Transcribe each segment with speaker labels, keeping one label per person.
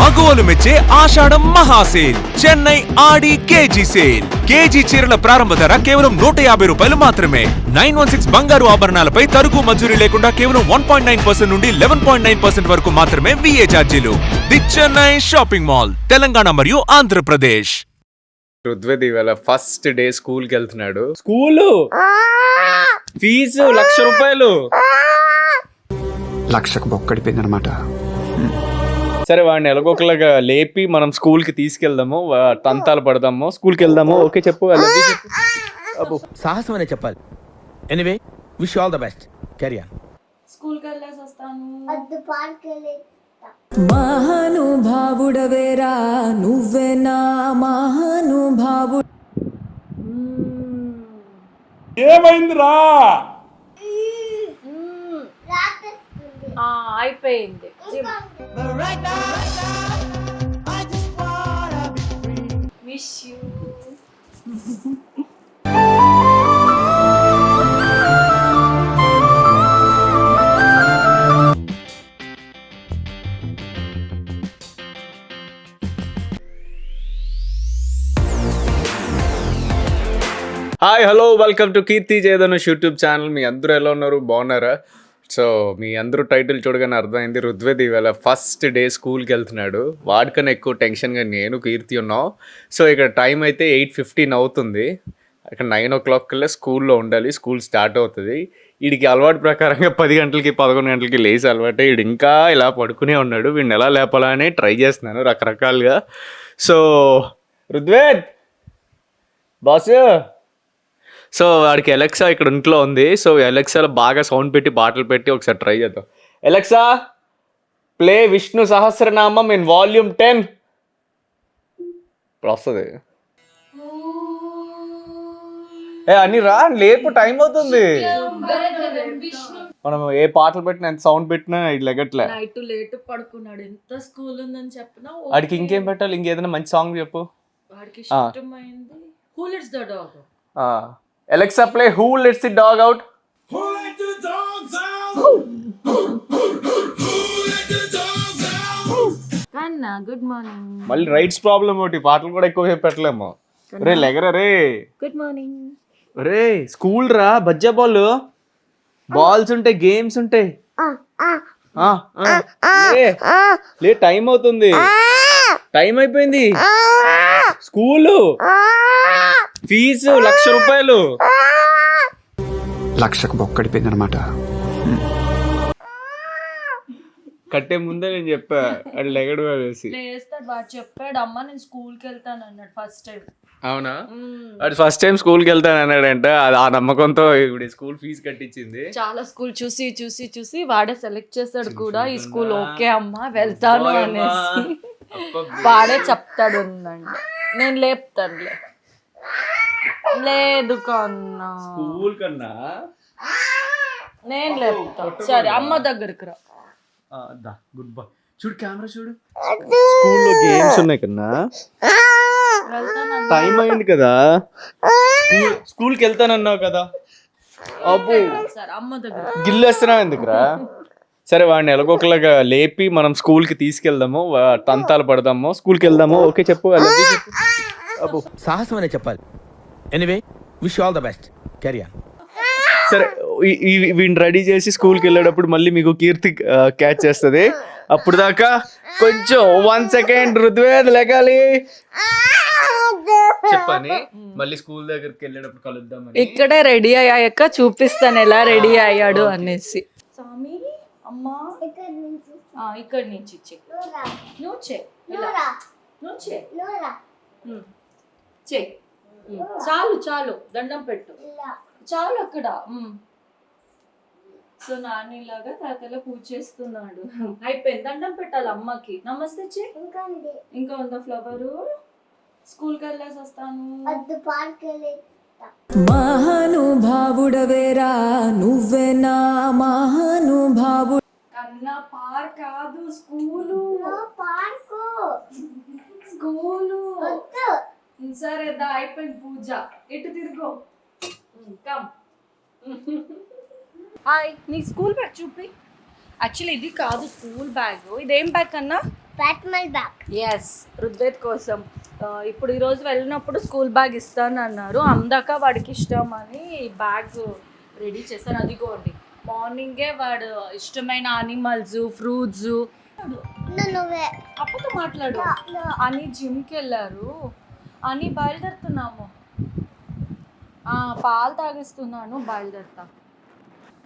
Speaker 1: మగువలు మెచ్చే ఆషాఢం మహాసేల్. Chennai Aadi KG sale. KG చీరల ప్రారంభ ధర కేవలం నూట యాభై రూపాయలు మాత్రమే. నైన్ వన్ సిక్స్ బంగారు ఆభరణాలపై తరుగు మజూరీ లేకుండా కేవలం వన్ పాయింట్ నైన్ పర్సెంట్ నుండి లెవెన్ పాయింట్ నైన్ పర్సెంట్ వరకు మాత్రమే విఏ ఛార్జీలు. The Chennai shopping mall Telangana మరియు ఆంధ్రప్రదేశ్.
Speaker 2: రుద్వేద్ ఇవాళ ఫస్ట్ డే స్కూల్కి వెళ్తున్నాడు. స్కూలు? ఫీజు లక్ష రూపాయలు.
Speaker 3: లక్షకు బొక్కడిపోయింది అనమాట
Speaker 2: సరే వాడిని ఎలాగోకలాగా లేపి మనం స్కూల్కి తీసుకెళ్దాము వా- తంతాలు పడదాము స్కూల్కి వెళ్దాము. ఓకే చెప్పు I love you చెప్పు. అబ్బో.
Speaker 4: సాహసం అనే చెప్పాలి. Anyway wish all the best carry on
Speaker 5: స్కూల్కి వెళ్ళేసి వస్తాను.
Speaker 6: మహానుభావుడవేరా నువ్వే నా మహానుభావు.
Speaker 5: ఆ, అయిపోయింది. Gym miss you
Speaker 2: hi hello welcome to Keerthi Jayadhanush YouTube channel మీ అందరూ ఎలా ఉన్నారు? బాగున్నారా? సో మీ అందరూ టైటిల్ చూడగానే అర్థమైంది రుద్వేద్ ఇవాళ ఫస్ట్ డే స్కూల్కి వెళ్తున్నాడు. వాడికన్నా ఎక్కువ టెన్షన్గా నేను కీర్తి ఉన్నాం సో ఇక్కడ టైం అయితే ఎయిట్ ఫిఫ్టీన్ అవుతుంది. అక్కడ నైన్ ఓ క్లాక్ కల్లా స్కూల్లో ఉండాలి స్కూల్ స్టార్ట్ అవుతుంది. వీడికి అలవాటు ప్రకారంగా పది గంటలకి పదకొండు గంటలకి లేచి అలవాటు. వీడు ఇంకా ఇలా పడుకునే ఉన్నాడు. వీడిని ఎలా లేపాలని ట్రై చేస్తున్నాను రకరకాలుగా. So Rudved boss! సో వాడికి ఎలక్సా ఇక్కడ ఇంట్లో ఉంది. సో ఎలక్సాలో బాగా సౌండ్ పెట్టి పాటలు పెట్టి ఒకసారి ట్రై చేద్దాం. Alexa play Vishnu Sahasranamam in volume ten ఇప్పుడు వస్తుంది. ఏ అన్ని రా లేపు టైం అవుతుంది. మనం ఏ పాటలు పెట్టినా ఎంత సౌండ్ పెట్టినా ఇది లెగట్లే.
Speaker 5: నైట్ లేట్ పడుకున్నాడు. ఎంత స్కూల్ ఉందని చెప్పినా
Speaker 2: వాడికి ఇంకేం పెట్టాలి? ఇంకేదైనా మంచి సాంగ్ చెప్పు.
Speaker 5: వాడికి. ఇష్టమైంది. Who lets the dog
Speaker 2: Alexa play who lets the dog out
Speaker 5: good morning
Speaker 2: మళ్ళీ రైట్స్ ప్రాబ్లం ఒకటి పాటలు కూడా ఎక్కువ సేపు పెట్టలేము రే లెగరా రే.
Speaker 5: గుడ్ మార్నింగ్
Speaker 2: రే స్కూల్ రా బజ్జా బాల్ బాల్స్ ఉంటాయి గేమ్స్ ఉంటాయి. లే టైం అవుతుంది. టైం అయిపోయింది. స్కూలు. ఫీజు లక్ష రూపాయలు.
Speaker 3: లక్షకు బొక్కడిపోయింది అనమాట
Speaker 2: కట్టే ముందే నేను చెప్పా అది లెగడు
Speaker 5: వాడు చెప్పాడు అమ్మ నేను స్కూల్కి వెళ్తాను అన్నాడు ఫస్ట్ టైం.
Speaker 2: అవునా? అది ఫస్ట్ టైం స్కూల్కి వెళ్తాను అన్నాడంట అది ఆ నమ్మకంతో ఇప్పుడు స్కూల్ ఫీజు కట్టించింది.
Speaker 5: చాలా స్కూల్ చూసి చూసి చూసి వాడే సెలెక్ట్ చేస్తాడు కూడా ఈ స్కూల్ ఓకే అమ్మా వెళ్తాను అనేసి. వాడే చెప్తాడు ఉందండి నేను లేపుతానులే. లేదు కన్నా.
Speaker 2: స్కూల్ కన్నా?
Speaker 5: నేను లేపుతా. సరే అమ్మ దగ్గరికి రా.
Speaker 2: గుడ్ బాయ్ చూడు కెమెరా చూడు. స్కూల్లో గేమ్స్ ఉన్నాయి కన్నా.
Speaker 5: వెళ్తాను
Speaker 2: టైం అయింది కదా. స్కూల్ స్కూల్కి వెళ్తానన్నావు కదా. అబ్బో.
Speaker 5: సరే అమ్మ దగ్గర
Speaker 2: గిల్లేస్తున్నావు ఎందుకురా? సరే వాడిని ఎలాగోకలాగా లేపి మనం స్కూల్కి తీసుకెళ్దాము తంతాలు పడదాము స్కూల్కి వెళ్దాము ఓకే చెప్పు. అబ్బో.
Speaker 4: సాహసం అనే చెప్పాలి anyway wish all the best on
Speaker 2: సరే వీడిని రెడీ చేసి స్కూల్కి వెళ్ళేటప్పుడు మళ్ళీ మీకు కీర్తి క్యాచ్ చేస్తుంది. అప్పుడు దాకా కొంచెం వన్ సెకండ్ రుద్వేద్ లెగాలి చెప్పని మళ్ళీ స్కూల్ దగ్గరికి వెళ్ళేటప్పుడు కలుద్దామని.
Speaker 5: ఇక్కడే రెడీ అయ్యాక చూపిస్తాను ఎలా రెడీ అయ్యాడు అనేసి. స్వామి అమ్మా. ఆ, ఇక్కడి నుంచి ఇచ్చే నువ్వు చే ఇలా. నువ్వు చే ఉమ్. చే ఉమ్. చాలు చాలు. దండం పెట్టు. చాలు అక్కడ. సో నాన్నలాగా తాతలో పూజ చేస్తున్నాడు. అయిపోయింది. దండం పెట్టాలి అమ్మకి. నమస్తే చే ఇంకా ఉందా. ఫ్లవరు స్కూల్కి వెళ్ళేసి వస్తాను.
Speaker 6: మహానుభావుడవేరా నువ్వే నా మహానుభావు
Speaker 5: కన్నా పార్ కాదు స్కూలు. స్కూలు. సరే దా అయిపోయింది పూజ. ఇటు తిరుగు. కమ్. హాయ్ నీ స్కూల్ బ్యాగ్ చూపి. యాక్చువల్లీ ఇది కాదు స్కూల్ బ్యాగ్. ఇదేం బ్యాగ్ అన్నా
Speaker 7: బ్యాట్మన్ బ్యాగ్.
Speaker 5: ఎస్ రుద్వేద్ కోసం. ఇప్పుడు ఈరోజు వెళ్ళినప్పుడు స్కూల్ బ్యాగ్ ఇస్తాను అన్నారు. అందాక వాడికి ఇష్టం అని బ్యాగ్ రెడీ చేశాను. అదిగోండి. మార్నింగే వాడు ఇష్టమైన అనిమల్స్ ఫ్రూట్స్ అప్పతో మాట్లాడు. అని జిమ్కి వెళ్ళారు. అని బయలుదేరుతున్నాము. పాలు తాగిస్తున్నాను బయలుదేరుతా.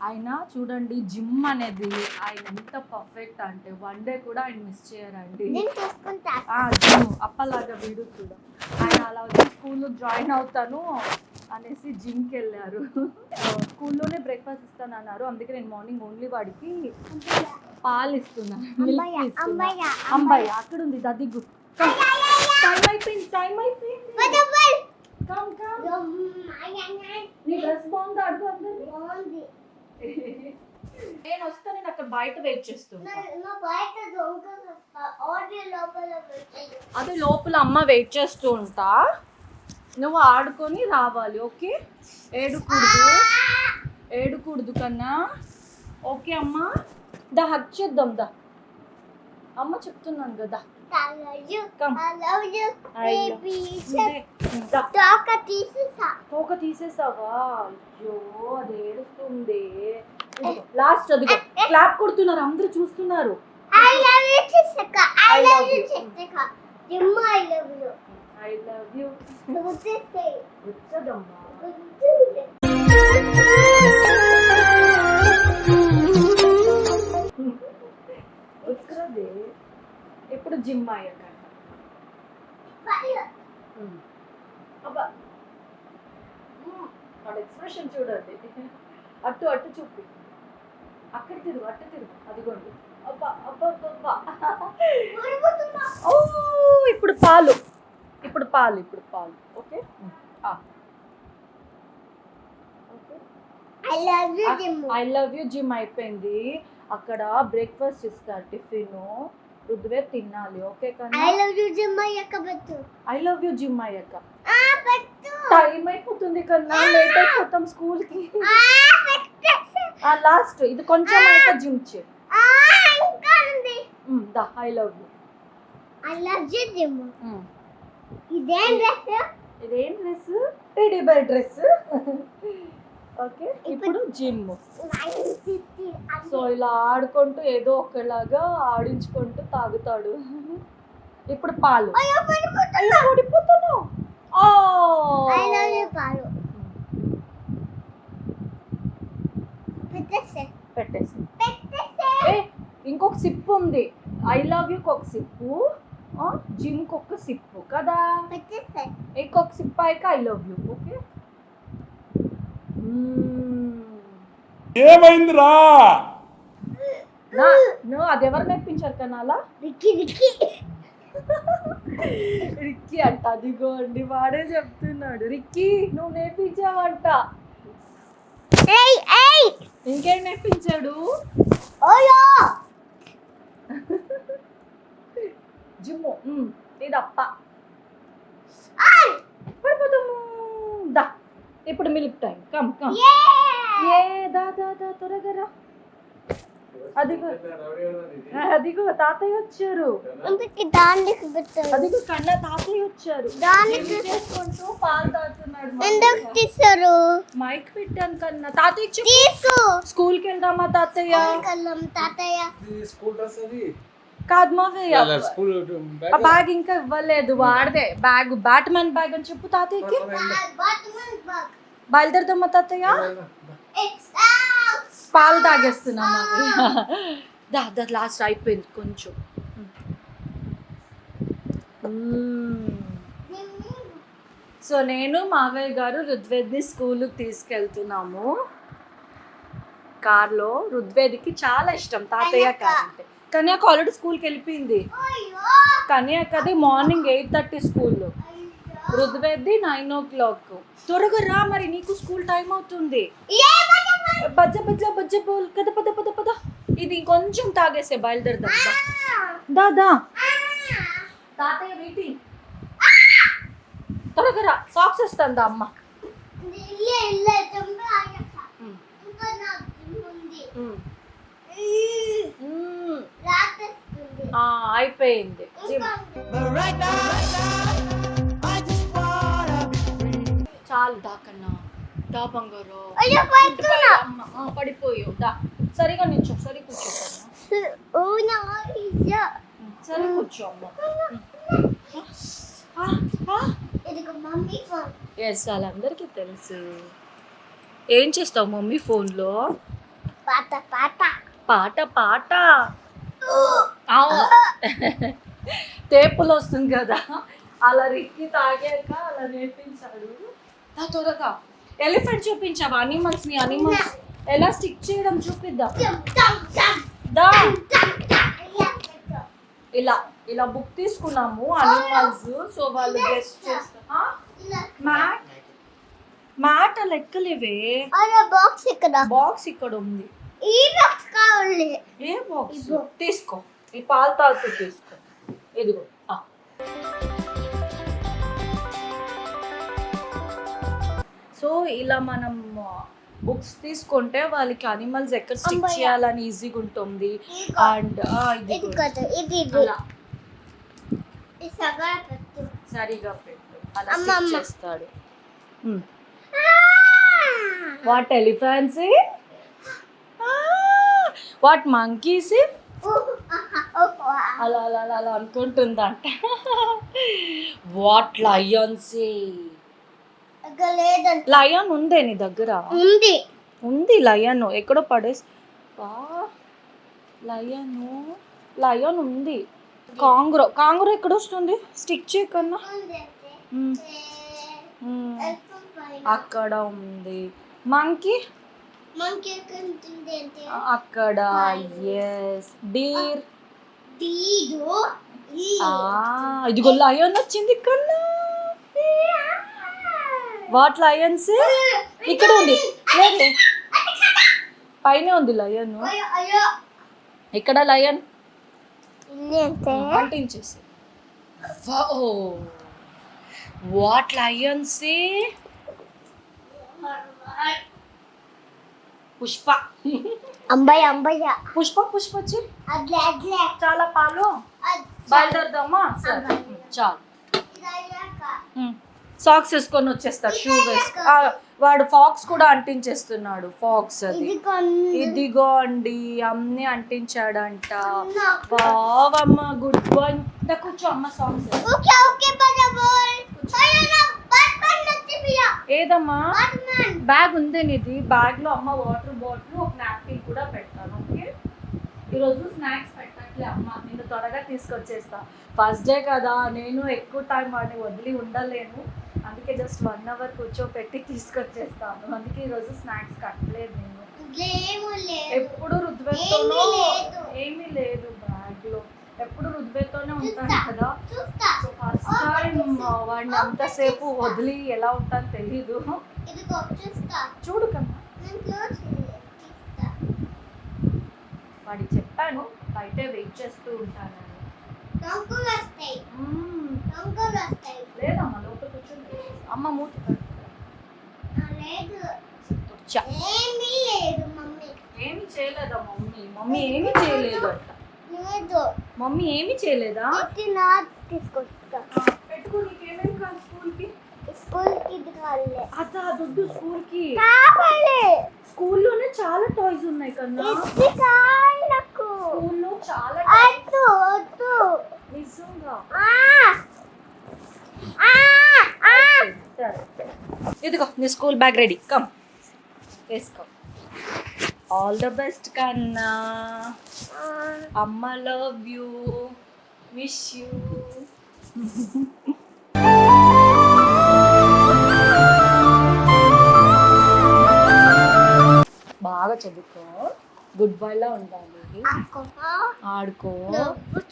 Speaker 5: ఆయన చూడండి జిమ్ అనేది ఆయన ఎంత పర్ఫెక్ట్ అంటే వన్ డే కూడా ఆయన మిస్ చేయరండి. జిమ్ అప్పలాగా వీడు కూడా. ఆయన అలా వచ్చి స్కూల్లో జాయిన్ అవుతాను అనేసి జిమ్కి వెళ్ళారు. స్కూల్లోనే బ్రేక్ఫాస్ట్ ఇస్తాను అన్నారు. అందుకే నేను మార్నింగ్ ఓన్లీ వాడికి పాలు ఇస్తున్నాను
Speaker 7: అంబయ్య
Speaker 5: అక్కడ ఉంది దదిగు టైం అయిపోయింది టైం అయిపోయింది. కమ్ కమ్ నీ డ్రెస్ బాగుందా? అడుగు అందరిని.
Speaker 7: బాగుంది.
Speaker 5: నేను వస్తా నేను అక్కడ బయట వెయిట్ చేస్తున్నా అదే లోపల అమ్మ వెయిట్ చేస్తూ ఉంటా నువ్వు ఆడుకొని రావాలి ఓకే? ఏడుకూడదు. ఏడుకూడదు కన్నా. ఓకే అమ్మా? దా హక్ చేద్దాం దా. అమ్మ చెప్తున్నాను కదా.
Speaker 7: తోక తీసేసా.
Speaker 5: తోక తీసేసావా? అయ్యో అది ఏడుస్తుంది. లాస్ట్ అదిగో క్లాప్ కొడుతున్నారు అందరూ చూస్తున్నారు.
Speaker 7: చేసాక. చేసాక.
Speaker 5: ఐ లవ్ యూ ఎప్పుడు జిమ్ అయ్యాక అబ్బా. వాడు ఎక్స్ప్రెషన్ చూడండి. అటు అటు చూపి. అక్కడ తిరుగు అటు తిరుగు. అదిగోండి. అబ్బా అబ్బా అబ్బా, అబ్బా. ఓ ఇప్పుడు పాలు. ఇప్పుడు పాలు ఇప్పుడు పాలు. Okay? I love you gym అయిపోయింది. అక్కడ బ్రేక్ఫాస్ట్ ఇస్తారు టిఫిన్. రుద్వే తినాలి ఓకే
Speaker 7: love you జిమ్ అయ్యాక పెట్టు
Speaker 5: ఐ లవ్ యూ జిమ్ అయ్యాక
Speaker 7: ఆ పెట్టు
Speaker 5: టైం అయిపోతుంది కన్నా లేట్ అయిపోతాం స్కూల్కి
Speaker 7: ఆ
Speaker 5: లాస్ట్ ఇది కొంచెం అయ్యాక జిమ్ చే. దా I love you
Speaker 7: I love you gym ఇదేం డ్రెస్
Speaker 5: ఇదేం dress teddy bye dress okay ఇప్పుడు జిమ్ సో ఇలా ఆడుకుంటూ ఏదో ఒకలాగా ఆడించుకుంటూ తాగుతాడు. ఇప్పుడు పాలు. ఓడిపోతున్నావు
Speaker 7: పెట్టేసే.
Speaker 5: ఇంకొక సిప్ ఉంది. ఐ లవ్ యూకి ఒక సిప్పు. జిమ్కి ఒక సిప్పు కదా. ఇంకొక సిప్ అయ్యాక ఐ లవ్ యూ ఓకే?
Speaker 8: ఏమైందిరా?
Speaker 5: నా నువ్వు అది ఎవరు నేర్పించారు కనాలా?
Speaker 7: రిక్కి రిక్కి.
Speaker 5: రిక్కీ అంట అదిగో అండి వాడే చెప్తున్నాడు. రిక్కీ నువ్వు నేర్పించావంట. ఇంకేం నేర్పించాడు? జిమ్ము. ఇదప్ప.
Speaker 7: ఆయ్.
Speaker 5: పడిపోతాము దా. ఇప్పుడు మిల్క్ టైం. Come come.
Speaker 7: ఏ
Speaker 5: ఏ దా దా దా త్వరగా రా. అదిగో. తాతయ్య వచ్చారు.
Speaker 7: దానికి
Speaker 5: అదిగో కన్నా తాతయ్య వచ్చారు.
Speaker 7: దానికి
Speaker 5: చేసుకుంటూ పాలు తాగుతున్నాడు మా
Speaker 7: ఎందుకు
Speaker 5: మైక్ పెట్టాను కన్నా. తాతయ్య
Speaker 7: తీసు.
Speaker 5: స్కూల్కి వెళ్దామా తాతయ్య.
Speaker 7: కల్లం తాతయ్య.
Speaker 8: స్కూల్ డ్రెస్ అది?
Speaker 5: కాదు
Speaker 8: స్కూల్
Speaker 5: ఆ బ్యాగ్ ఇంకా ఇవ్వలేదు వాడదే. బ్యాగ్ బ్యాట్మెన్ బ్యాగ్ అని చెప్పు తాతయ్యకి. బయలుదేరదామా తాతయ్య. పాలు తాగేస్తున్నా మావయ్య దా దా లాస్ట్ అయిపోయింది కొంచెం. సో నేను మావయ్య గారు రుద్వేద్ని స్కూల్కి తీసుకెళ్తున్నాము. కార్లో రుద్వేదికి చాలా ఇష్టం. తాతయ్య కార్ అంటే కానీ అక్క ఆల్రెడీ స్కూల్కి వెళ్ళిపోయింది. కానీ అక్కది మార్నింగ్ ఎయిట్ థర్టీ స్కూల్లో. రుద్వేది నైన్ ఓ క్లాక్ త్వరగా రా మరి నీకు స్కూల్ టైం అవుతుంది. బజ్జ బజ్జ బజ్జ బోల్. కద పద పద పద. ఇది కొంచెం తాగేసే బయలుదేరదాం. దాదా తాతయ్య వెయిటింగ్ త్వరగా రా సాక్స్ ఇస్తాను అమ్మ. అయిపోయింది. చాలు దాకన్నా దా బంగారు. పడిపోయావు దా. సరిగా నిల్చో సరి కూర్చో సరే కూర్చో ఎస్ వాళ్ళందరికీ తెలుసు. ఏం చేస్తావు మమ్మీ ఫోన్లో?
Speaker 7: పాట పాట.
Speaker 5: పాట పాట. టేపులు వస్తుంది కదా. అలా రిక్కి తాగాక అలా నేర్పించాడు. దా త్వరగా. ఎలిఫెంట్ చూపించావా? అనిమల్స్ని అనిమల్స్ ఎలా స్టిక్ చేయడం చూపిద్దాం. దా. ఇలా ఇలా బుక్ తీసుకున్నాము అనిమల్స్ సో వాళ్ళు గెస్ట్ చేస్తా. మ్యాట్ మ్యాట్ లెక్కలేవే.
Speaker 7: బాక్స్ ఇక్కడ.
Speaker 5: బాక్స్ ఇక్కడ ఉంది.
Speaker 7: ఈ బాక్స్ కావాలి.
Speaker 5: ఏ బాక్స్ తీసుకో. ఈ పాలు తాగుతూ తీసుకో. ఇదిగో. సో ఇలా మనం బుక్స్ తీసుకుంటే వాళ్ళకి అనిమల్స్ ఎక్కడ స్టిక్. చేయాలని ఈజీగా ఉంటుంది. అండ్ ఇది సరిగా పెట్టు. అలా. చేస్తాడు. వాట్ ఎలిఫెంట్స్ వాట్ మంకీస్ అలా అలా అలా అలా అనుకుంటుందంట. వాట్ లయన్స్ లయన్ ఉందే నీ దగ్గర?
Speaker 7: ఉంది.
Speaker 5: ఉంది లయన్. ఎక్కడో పడేసి లయన్. లయన్ ఉంది. కాంగ్రో. కాంగ్రో ఎక్కడ వస్తుంది? స్టిక్ చేయకన్నా. అక్కడ ఉంది. మంకీ? అక్కడ. Yes Deere. ఇదిగో లయన్ వచ్చింది కన్నా. What lions? ఇక్కడ ఉంది. లేదు. పైన ఉంది లయన్. ఇక్కడ లయన్. అంటించేసి వాట్ లయన్స్? పుష్ప.
Speaker 7: అంబయ్య అంబయ్య.
Speaker 5: పుష్ప పుష్ప వచ్చి. చాలా పాలు. బయలుదేరదామా? చాలు. సాక్స్ వేసుకొని వచ్చేస్తాడు. షూ వేసుకు వాడు ఫాక్స్ కూడా అంటించేస్తున్నాడు. ఫాక్స్ అది. ఇదిగో అండి అన్ని అంటించాడంట. బావమ్మ గుడ్ బాయ్ కూర్చో అమ్మ సాంగ్స్ ఏదమ్మా? బ్యాగ్ ఉంది నీది. బ్యాగ్లో అమ్మ వాటర్ బాటిల్ ఒక నాప్కిన్ కూడా పెడతాను ఓకే? ఈరోజు స్నాక్స్ పెట్టట్లే అమ్మ. నేను త్వరగా తీసుకొచ్చేస్తా. ఫస్ట్ డే కదా. నేను ఎక్కువ టైం వాడిని వదిలి ఉండలేను. అందుకే జస్ట్ వన్ అవర్ కూర్చోపెట్టి తీసుకొచ్చేస్తాను. అందుకే ఈరోజు స్నాక్స్ కట్టలేదు నేను. ఎప్పుడు రుద్వేతోనో
Speaker 7: ఏమీ లేదు.
Speaker 5: బ్యాగ్లో ఎప్పుడు రుద్వేతోనే ఉంటాను. కదా. సో ఫస్ట్ టైం వాడిని అంతసేపు వదిలి ఎలా ఉంటాను తెలీదు. చూడు
Speaker 7: చూస్తా.
Speaker 5: వాడికి చెప్పాను బయటే వెయిట్ చేస్తూ
Speaker 7: వస్తాయి.
Speaker 5: లేదమ్మా లోపల కూర్చొని wait చేస్తా. అమ్మ మూతి కడుక్కో.
Speaker 7: ఆ, లేదు.
Speaker 5: తుచ్చా.
Speaker 7: ఏమీ లేదు మమ్మీ.
Speaker 5: ఏమి చేయలేదా మమ్మీ? మమ్మీ ఏమి చేయలేదు.
Speaker 7: లేదు.
Speaker 5: మమ్మీ ఏమి చేయలేదా?
Speaker 7: నా తీసుకొస్తా.
Speaker 5: పెట్టుకో నీకేమేమి కాదు స్కూల్కి?
Speaker 7: స్కూల్కి ఇది కాలే
Speaker 5: అదా దుడ్డు స్కూల్కి.
Speaker 7: కావాలి.
Speaker 5: స్కూల్లోనే చాలా టాయ్స్ ఉన్నాయి కన్నా.
Speaker 7: ఇది కావాలి నాకు.
Speaker 5: స్కూల్లో చాలా
Speaker 7: వద్దు వద్దు.
Speaker 5: నిజంగా. ఇదిగో నీ స్కూల్ బ్యాగ్ రెడీ. కమ్. వేసుకో. ఆల్ ద బెస్ట్ కన్నా. అమ్మ లవ్ యూ విష్ యూ బాగా చదువుకో. గుడ్ బాయ్ లా ఉండాలి. ఆడుకో.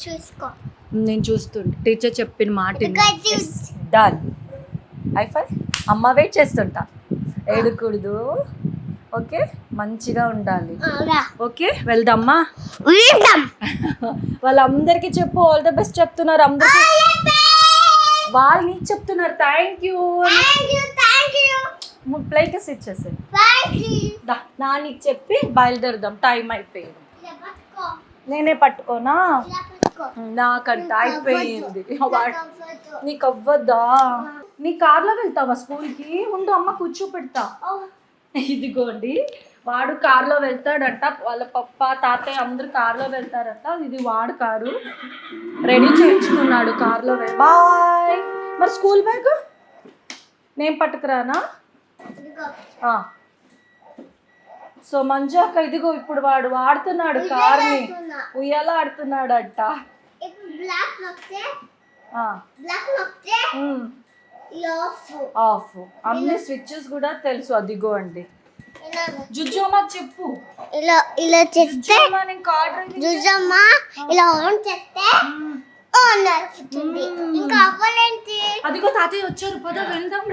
Speaker 7: చూసుకో.
Speaker 5: నేను చూస్తుంటే టీచర్ చెప్పిన మాట. డన్ అయిపోయి అమ్మ వెయిట్ చేస్తుంటా. ఏడకూడదు. ఓకే మంచిగా ఉండాలి. ఓకే వెళ్దామా?
Speaker 7: వెళ్దాం.
Speaker 5: వాళ్ళందరికీ చెప్పు. ఆల్ ద బెస్ట్ చెప్తున్నారు అందరికి. వాళ్ళు నీకు చెప్తున్నారు. థ్యాంక్ యూ ప్లేకస్ ఇచ్చేసి
Speaker 7: థ్యాంక్ యూ
Speaker 5: దా నానికి చెప్పి బయలుదేరదాం. టైం అయిపోయింది. నేనే పట్టుకోనా? నాకంట అయిపోయింది. నీకు అవ్వద్దా. నీ కార్లో వెళ్తావా స్కూల్కి? ఉండు అమ్మ కూర్చోపెడతా. ఇదిగోండి. వాడు కార్లో వెళ్తాడంట. వాళ్ళ పప్ప తాతయ్య అందరు కార్లో వెళ్తారంట. ఇది వాడు కారు. రెడీ చేయించుకున్నాడు కార్లో బాయ్ మరి స్కూల్ బ్యాగ్? నేను పట్టుకురానా. సో మంజాక ఇదిగో ఇప్పుడు వాడు వాడుతున్నాడు కార్ని. ఉయ్యాల ఆడుతున్నాడంట. ఆఫ్. అన్ని స్విచ్చెస్ కూడా తెలుసు అదిగో అండి.
Speaker 7: ఇలా.
Speaker 5: జుజోమా చెప్పు.
Speaker 7: ఇలా ఇలా చేస్తే.
Speaker 5: జుజోమా
Speaker 7: జుజమ్మ ఇలా ఆన్ చేస్తే ఆన్ అవుతుంది ఇంకా అవ్వలేంటి?
Speaker 5: అదిగో తాతయ్య వచ్చారు పద వెళ్దాం.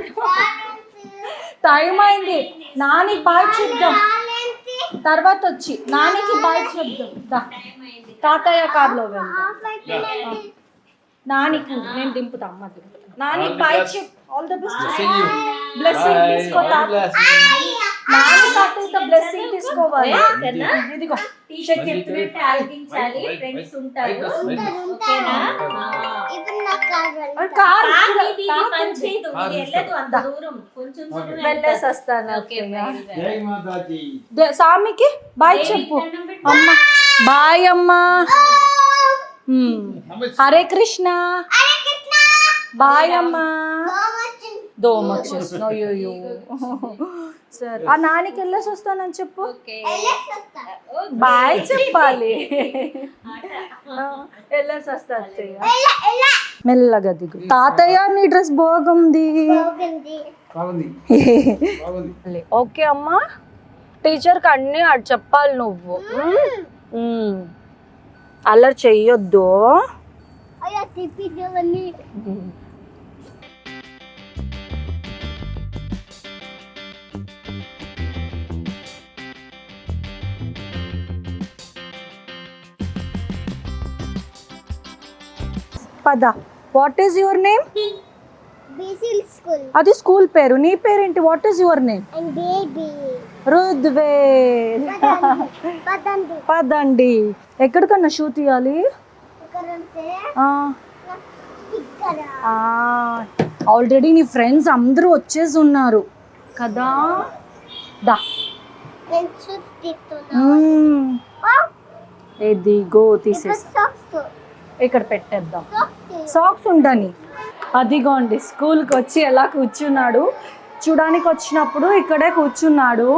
Speaker 5: టైం అయింది. నాని బాయ్ చెప్దాం
Speaker 7: రాలేంటి
Speaker 5: తర్వాత వచ్చి నానికి బాయ్ చెప్దాం. దా. తాతయ్య కార్లో వెళ్దాం. నానికి నేను దింపుతా అమ్మ దింపుతా. నాని బాయ్ చెప్. ఆల్ ద బెస్ట్ బ్లెస్సింగ్ తీసుకో తాతయ్య బ్లెస్సింగ్ తీసుకోవాలి? ఇదిగో. కార్ వెళ్ళేసి వస్తాను దే- సామికి బాయ్ చెప్పు. అమ్మ. బాయ్ అమ్మా. మ్మ్. హరే కృష్ణ. బాయ్ అమ్మా. దోమ అయ్యో సరే. ఆ నానికి వెళ్ళేసి వస్తానని చెప్పు. బాయ్ చెప్పాలి. ఆ, వెళ్ళేసి వస్తా. మెల్లగా దిగు. తాతయ్య నీ డ్రెస్ బాగుంది. ఓకే అమ్మా. టీచర్కి అన్నీ అటు చెప్పాలి నువ్వు. అల్లరి చెయ్యొద్దు. పద. వాట్ ఈస్ యువర్ నేమ్ అది స్కూల్ పేరు. నీ పేరేంటి? What is your name Rudve.
Speaker 7: పదండి.
Speaker 5: ఎక్కడికన్నా షూ తీయాలి? ఆల్రెడీ నీ ఫ్రెండ్స్ అందరూ వచ్చేసి ఉన్నారు. కదా? దా. ఎదిగో తీసేసా.
Speaker 7: సాక్స్
Speaker 5: ఇక్కడ పెట్టేద్దాం.
Speaker 7: సాక్స్
Speaker 5: ఉండని. అదిగోండి స్కూల్కి వచ్చి ఎలా కూర్చున్నాడు? చూడడానికి వచ్చినప్పుడు ఇక్కడే కూర్చున్నాడు.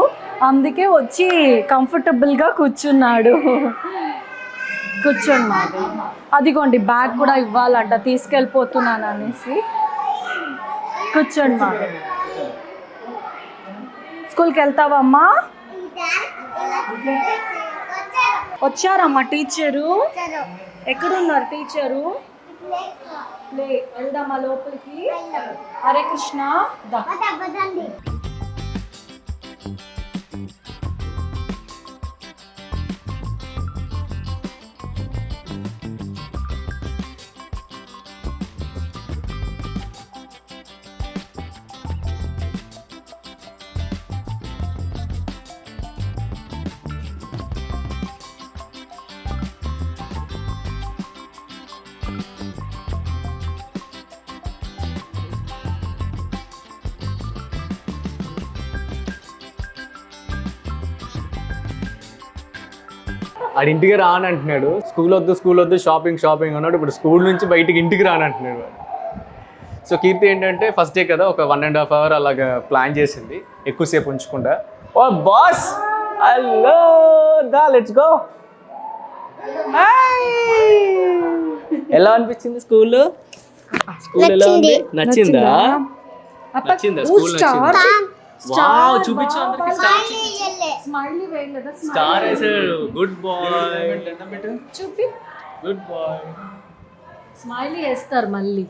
Speaker 5: అందుకే వచ్చి కంఫర్టబుల్గా కూర్చున్నాడు. కూర్చోండి మరి అదిగోండి బ్యాగ్ కూడా ఇవ్వాలంట తీసుకెళ్ళిపోతున్నాను అనేసి. కూర్చోండి మరి స్కూల్కి వెళ్తావమ్మా? వచ్చారమ్మా టీచరు? ఎక్కడున్నారు టీచరు? లే వెళ్దామా లోపలికి. హరే కృష్ణ దా.
Speaker 2: ఆడి ఇంటికి రాను అంటున్నాడు స్కూల్ వద్దు స్కూల్ వద్దు షాపింగ్ షాపింగ్ అన్నాడు. ఇప్పుడు స్కూల్ నుంచి బయటికి ఇంటికి రాను అంటున్నాడు వాడు. సో కీర్తి ఏంటంటే ఫస్ట్ డే కదా ఒక వన్ అండ్ హాఫ్ అవర్ అలాగా ప్లాన్ చేసింది. ఎక్కువసేపు ఉంచకుండా. ఓ బాస్ హలో దా లెట్స్ గో ఎలా అనిపించింది స్కూల్? స్కూల్ ఎలా ఉంది? నచ్చిందా? నచ్చిందా? స్కూల్ నచ్చిందా? వావ్ చూపించు అందరికి.
Speaker 5: స్మైలీ వేయలేదా
Speaker 2: స్టార్ వేసాడు గుడ్ బాయ్
Speaker 5: చూపి.
Speaker 2: గుడ్ బాయ్
Speaker 5: స్మైలీ వేస్తారు మళ్ళీ.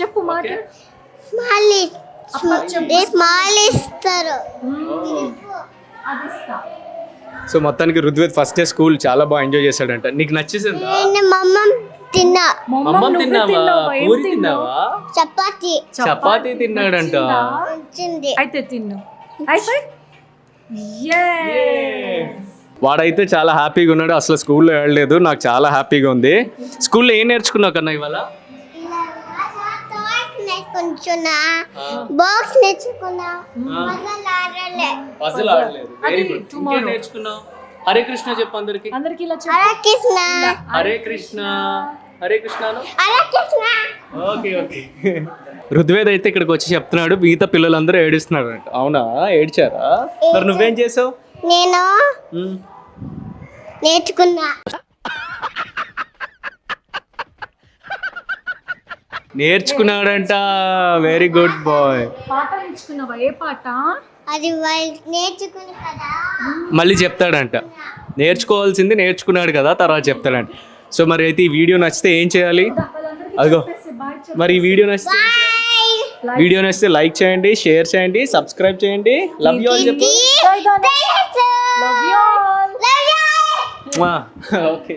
Speaker 5: చెప్పు మాట
Speaker 7: ఇస్తారు?
Speaker 5: అది ఇస్తా.
Speaker 2: సో మొత్తానికి రుద్వేద్ ఫస్ట్ డే స్కూల్ చాలా బాగా ఎంజాయ్ చేశాడంట. నీకు నచ్చేసిందా?
Speaker 7: తిన్నా.
Speaker 2: మమ్మం తిన్నావా? పూరి తిన్నావా?
Speaker 7: చపాతి.
Speaker 2: చపాతీ తిన్నాడంట.
Speaker 7: వచ్చింది
Speaker 5: అయితే తిన్ను. అయితే.
Speaker 2: వాడైతే చాలా హ్యాపీగా ఉన్నాడు. అసలు స్కూల్లో వెళ్ళలేదు నాకు చాలా హ్యాపీగా ఉంది. స్కూల్లో ఏం నేర్చుకున్నావు కన్నా ఇవాళ?
Speaker 7: టాయ్స్ నేర్చుకుంటున్నా బాక్స్ నేర్చుకున్నా.
Speaker 2: పజిల్ ఆడలేదు. వెరీ గుడ్ ఇంకేం నేర్చుకున్నావు? హరే కృష్ణ చెప్పు అందరికి.
Speaker 5: అందరికి ఇలా
Speaker 7: అరే కృష్ణ.
Speaker 2: హరే కృష్ణ. హరే కృష్ణను. Okay okay. ఋగ్వేద్ అయితే ఇక్కడికి వచ్చి చెప్తున్నాడు మిగతా పిల్లలందరూ ఏడుస్తున్నాడు అంట. అవునా? ఏడ్చారా? మరి నువ్వేం చేసావు?
Speaker 7: నేను. నేర్చుకున్నా.
Speaker 2: నేర్చుకున్నాడంట. వెరీ గుడ్ బాయ్
Speaker 5: పాట నేర్చుకున్నావా? ఏ పాట?
Speaker 7: అది వాళ్ళు నేర్చుకుని కదా.
Speaker 2: మళ్ళీ చెప్తాడంట. నేర్చుకోవాల్సింది నేర్చుకున్నాడు కదా తర్వాత చెప్తాడంట. సో మరి అయితే ఈ వీడియో నచ్చితే ఏం చేయాలి? అదిగో. మరి ఈ వీడియో నచ్చితే? వీడియో నచ్చితే లైక్ చేయండి షేర్ చేయండి సబ్స్క్రైబ్ చేయండి. లవ్ యూ అని చెప్పు.
Speaker 5: Love you all
Speaker 7: love you
Speaker 2: okay